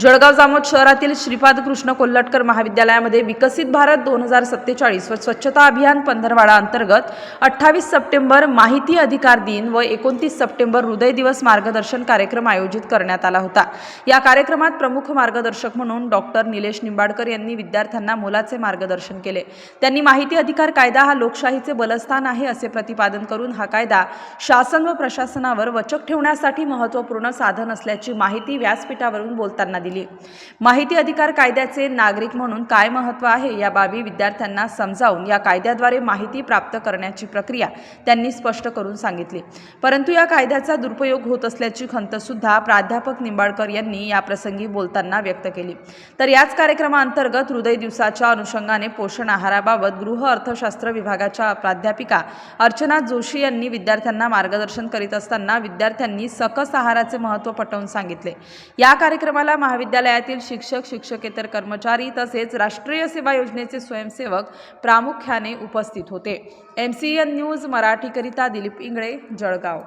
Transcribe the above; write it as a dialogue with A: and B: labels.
A: Jalgaon Jamod शहरातील श्रीपाद कृष्ण कोल्हटकर महाविद्यालयामध्ये विकसित भारत दोन हजार सत्तेचाळीस व स्वच्छता अभियान पंधरवाडा अंतर्गत अठ्ठावीस सप्टेंबर माहिती अधिकार दिन व एकोणतीस सप्टेंबर हृदय दिवस मार्गदर्शन कार्यक्रम आयोजित करण्यात आला होता. या कार्यक्रमात प्रमुख मार्गदर्शक म्हणून डॉक्टर निलेश निंबाडकर यांनी विद्यार्थ्यांना मोलाचे मार्गदर्शन केले. त्यांनी माहिती अधिकार कायदा हा लोकशाहीचे बलस्थान आहे असे प्रतिपादन करून हा कायदा शासन व प्रशासनावर वचक ठेवण्यासाठी महत्त्वपूर्ण साधन असल्याची माहिती व्यासपीठावरून बोलताना दिली. माहिती अधिकार कायद्याचे नागरिक म्हणून काय महत्त्व आहे या बाबी विद्यार्थ्यांना समजावून या कायद्याद्वारे माहिती प्राप्त करण्याची प्रक्रिया त्यांनी स्पष्ट करून सांगितली. परंतु या कायद्याचा दुरुपयोग होत असल्याची खंतसुद्धा प्राध्यापक निंबाळकर यांनी याप्रसंगी बोलताना व्यक्त केली. तर याच कार्यक्रमाअंतर्गत हृदय दिवसाच्या अनुषंगाने पोषण आहाराबाबत गृह अर्थशास्त्र विभागाच्या प्राध्यापिका अर्चना जोशी यांनी विद्यार्थ्यांना मार्गदर्शन करीत असताना विद्यार्थ्यांनी सकस आहाराचे महत्त्व पटवून सांगितले. या कार्यक्रमाला महाविद्यालयातील शिक्षक शिक्षकेतर कर्मचारी तसेच राष्ट्रीय सेवा योजनेचे स्वयंसेवक प्रामुख्याने उपस्थित होते. एम सी एन न्यूज मराठीकरिता दिलीप इंगळे जळगाव.